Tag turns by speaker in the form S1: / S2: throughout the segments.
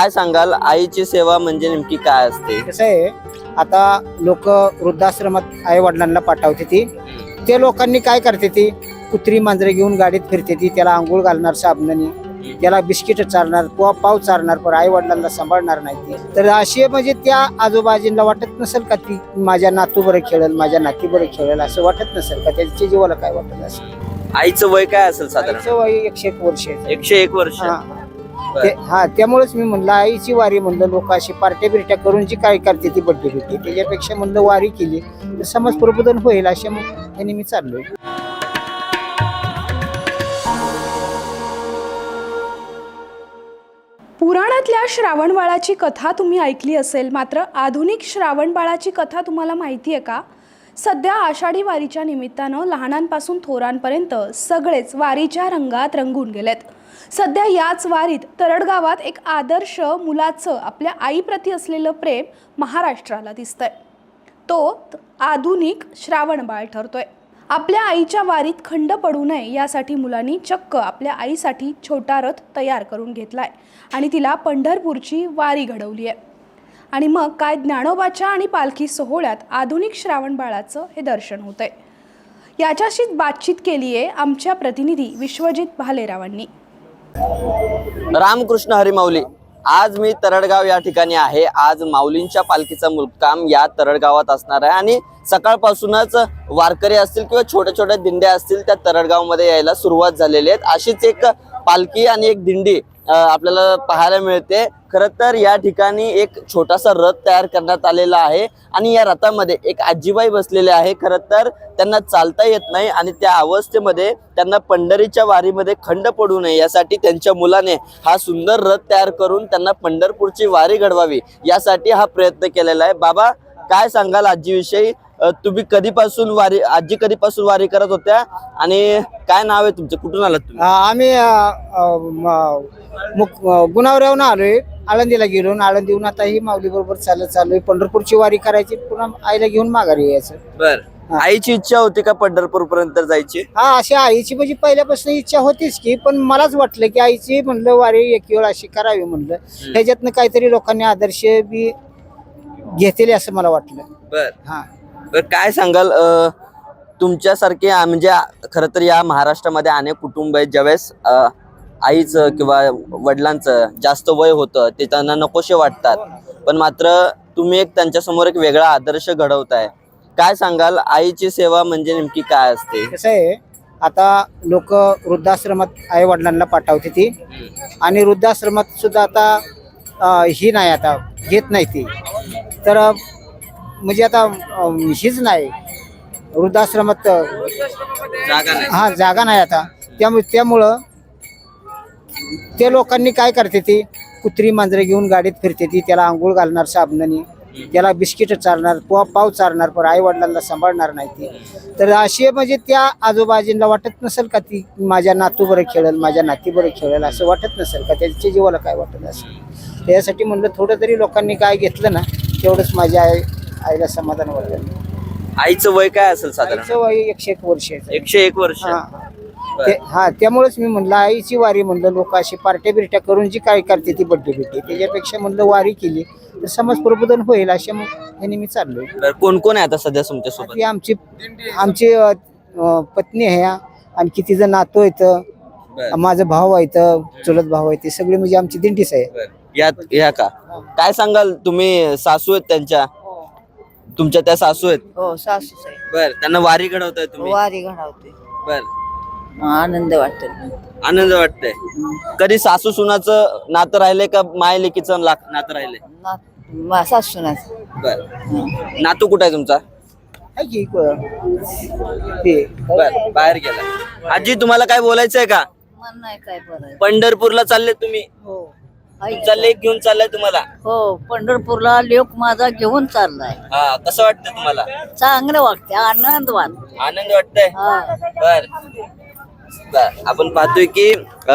S1: काय सांगाल? आईची सेवा म्हणजे नेमकी काय असते?
S2: कसं आहे आता लोक वृद्धाश्रमात आई वडिलांना पाठवते ती. ते लोकांनी काय करते ती? कुत्री मांजरे घेऊन गाडीत फिरते ती. त्याला आंघोळ घालणार साबणाने. त्याला बिस्किट चारणार किंवा पाव चारणार पण आई वडिलांना सांभाळणार नाही ती. तर असे म्हणजे त्या आजूबाजूला वाटत नसेल का ती माझ्या नातू बरं खेळेल माझ्या नाती बरं खेळेल असं वाटत नसेल का? त्याच्या जीवाला काय वाटत असेल?
S1: आईचं वय काय असेल साधारण?
S2: आईचं वय एकशे एक वर्ष आहे.
S1: एकशे एक वर्ष.
S2: हा. ते- हा त्यामुळेच मी म्हणलं आईची वारी म्हणलं लोक अशी पार्ट्या बिरट्या करून जी काय करते ती बड्डे बिड्डे त्याच्यापेक्षा म्हणलं वारी केली तर समाज प्रबोधन होईल अशा मग त्याने मी चाललोय.
S3: पुराणातल्या श्रावणबाळाची कथा तुम्ही ऐकली असेल मात्र आधुनिक श्रावणबाळाची कथा तुम्हाला माहिती आहे का? सध्या आषाढी वारीच्या निमित्तानं लहानांपासून थोरांपर्यंत सगळेच वारीच्या रंगात रंगून गेलेत. सध्या याच वारीत तरडगावात एक आदर्श मुलाचं आपल्या आईप्रती असलेलं प्रेम महाराष्ट्राला दिसतंय. तो आधुनिक श्रावणबाळ ठरतोय. आपल्या आईच्या वारीत खंड पडू नये यासाठी मुलांनी चक्क आपल्या आईसाठी छोटा रथ तयार करून घेतलाय आणि तिला पंढरपूरची वारी घडवली आहे. आणि मग काय ज्ञानोबाच्या आणि पालखी सोहळ्यात आधुनिक श्रावणबाळाचं हे दर्शन होतंय. याच्याशीच बातचीत केली आहे आमच्या प्रतिनिधी विश्वजित भालेरावांनी.
S1: रामकृष्ण हरिमाऊली. आज मी तरडगाव या ठिकाणी आहे. आज माऊलींच्या पालखीचा मुक्काम या तरडगावात असणार आहे आणि सकाळपासूनच वारकरी असतील किंवा छोट्या छोट्या दिंड्या असतील त्या तरडगावमध्ये यायला सुरुवात झालेली आहेत. अशीच एक पालखी आणि एक दिंडी आपल्याला पाहायला मिळते. खरं तर या ठिकाणी एक छोटासा रथ तयार करण्यात आलेला आहे आणि या रथामध्ये एक आजीबाई बसलेले आहे. खरं तर त्यांना चालता येत नाही आणि त्या अवस्थेमध्ये त्यांना पंढरीच्या वारीमध्ये खंड पडू नये यासाठी त्यांच्या मुलाने हा सुंदर रथ तयार करून त्यांना पंढरपूरची वारी घडवावी यासाठी हा प्रयत्न केलेला आहे. बाबा काय सांगाल आजीविषयी? तुम्ही कधीपासून वारी आजी कधीपासून वारी करत होत्या? आणि काय नाव आहे तुमचं? कुठून आलात तुम्ही?
S2: आम्ही गुणावऱ्याहून आलोय. आळंदीला गेलो आळंदीहून आता ही माऊली बरोबर चालत चाललोय. पंढरपूरची वारी करायची पुन्हा आईला घेऊन माघारी यायचं.
S1: बर. आईची इच्छा होती का पंढरपूर पर्यंत जायची?
S2: हा अशी आईची म्हणजे पहिल्यापासून इच्छा होतीच की पण मलाच वाटलं की आईची म्हणलं वारी एक वेळ अशी करावी म्हणलं. ह्याच्यातनं काहीतरी लोकांनी आदर्श बी घेतले असं मला वाटलं.
S1: बर.
S2: हा.
S1: तर काय सांगाल तुमच्यासारखे म्हणजे खरं तर या महाराष्ट्रामध्ये अनेक कुटुंब आहेत ज्यावेळेस आईचं किंवा वडिलांचं जास्त वय होतं ते त्यांना नकोशे वाटतात. पण मात्र तुम्ही एक त्यांच्यासमोर एक वेगळा आदर्श घडवताय. काय सांगाल आईची सेवा म्हणजे नेमकी काय असते?
S2: कसं आहे आता लोक वृद्धाश्रमात आई वडिलांना पाठवते ती. आणि वृद्धाश्रमात सुद्धा आता ही नाही आता घेत नाही ती. तर म्हणजे आता अ, हीच नाही. वृद्धाश्रमात अ,
S1: जागा नाही.
S2: हा जागा नाही आता. त्यामुळे त्यामुळं ते लोकांनी काय करते ती? कुत्री मांजरे घेऊन गाडीत फिरते ती. त्याला आंघोळ घालणार साबणाने. त्याला बिस्किट चारणार किंवा पाव चारणार पण आई वडिलांना सांभाळणार नाही ती. तर असे म्हणजे त्या आजूबाजूला वाटत नसेल का ती? माझ्या नातू बरं खेळेल माझ्या नाती बरं खेळेल असं वाटत नसेल का? त्याच्या जीवाला काय वाटत असेल? त्यासाठी म्हणलं थोडं तरी लोकांनी काय घेतलं ना तेवढंच माझ्या आई आईला समाधान वाटलं.
S1: आईचं वय काय असेल साधारण?
S2: आईचं वय एकशे एक वर्ष आहे.
S1: एकशे एक वर्ष.
S2: हा. ते- हा त्यामुळेच मी म्हणलं आईची वारी म्हणलं लोक अशी पार्ट्या बिरट्या करून जी काय करते ती बड्डे बिड्डे. त्याच्यापेक्षा म्हणलं वारी केली तर समाज प्रबोधन होईल अशा मग याने मी चाललोय.
S1: बरं, कोण कोण आहे आता सध्या तुमच्यासोबत?
S2: ती आमची आमची अ, अ, पत्नी आहे आणखी तिचं नातू येतं. माझा भाऊ आहे इथं, चुलत भाऊ आहे ते सगळे म्हणजे आमची दिंडीच आहे.
S1: या या का? काय सांगाल तुम्ही सासू आहेत त्यांच्या तुमच्या त्या सासू आहेत?
S4: हो सासूच आहे
S1: बर त्यांना वारी घडवताय तुम्ही?
S4: वारी घडवते.
S1: बर.
S4: आनंद वाटतो
S1: आनंद वाटतंय. कधी सासू सुनाचं नातं राहिलंय का माय लेकीचं ला- नातं राहिलंय?
S4: सासूनाच
S1: बर. नातू कुठं आहे तुमचा? बर बाहेर गेला. आजी तुम्हाला काय बोलायचंय का?
S4: मन नाही काय बरं
S1: पंढरपूरला चालले तुम्ही?
S4: हो.
S1: तुमचा लेख घेऊन चाललाय तुम्हाला?
S4: हो पंढरपूरला लोक माझा घेऊन चाललाय.
S1: हा कसं वाटतंय तुम्हाला?
S4: चांगलं वाटते आनंद वाट
S1: आनंद वाटतंय?
S4: हा.
S1: बर. बर आपण पाहतोय की अ,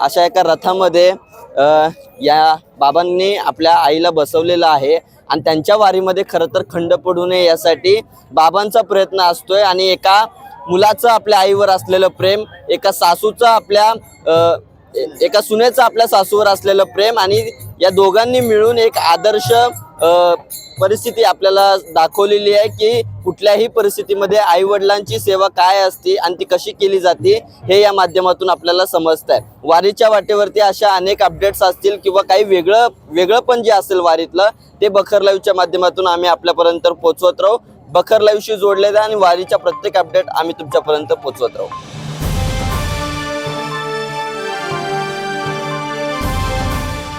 S1: अशा एका रथामध्ये अ, या बाबांनी आपल्या आईला बसवलेलं आहे आणि त्यांच्या वारीमध्ये खरं तर खंड पडू नये यासाठी बाबांचा प्रयत्न असतोय आणि एका मुलाचं आपल्या आईवर असलेलं प्रेम एका सासूचं आपल्या अ, एका सुनेचं आपल्या सासूवर असलेलं प्रेम आणि या दोघांनी मिळून एक आदर्श परिस्थिती आपल्याला दाखवलेली आहे की कुठल्याही परिस्थितीमध्ये आई वडिलांची सेवा काय असते आणि ती कशी केली जाते हे या माध्यमातून आपल्याला समजत आहे वारीच्या वाटेवरती अशा अनेक अपडेट्स असतील किंवा काही वेगळं वेगळं पण जे असेल वारीतलं ते बखर लाईव्हच्या माध्यमातून आम्ही आपल्यापर्यंत पोहोचवत राहू. बखर लाईव्हशी जोडले जा आणि वारीच्या प्रत्येक अपडेट आम्ही तुमच्यापर्यंत पोहोचवत राहू.